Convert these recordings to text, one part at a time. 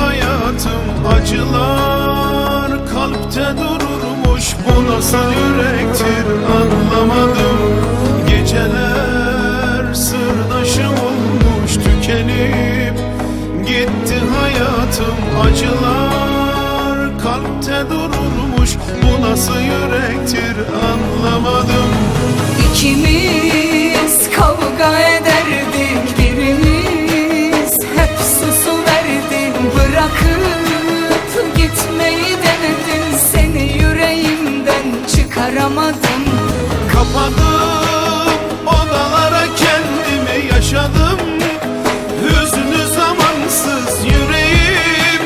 hayatım acılar. Kalpte dururmuş bu nasıl yürektir anlamadım. Geceler sırdaşım olmuş tükenip Gitti hayatım acılar. Kalpte dururmuş bu nasıl yürektir anlamadım. İkimiz çıkaramadım Kapadım odalara kendimi yaşadım. Hüznü zamansız yüreğim.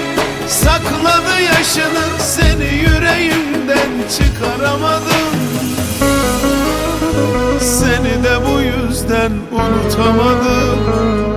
Sakladı yaşını seni yüreğimden çıkaramadım. Seni de bu yüzden unutamadım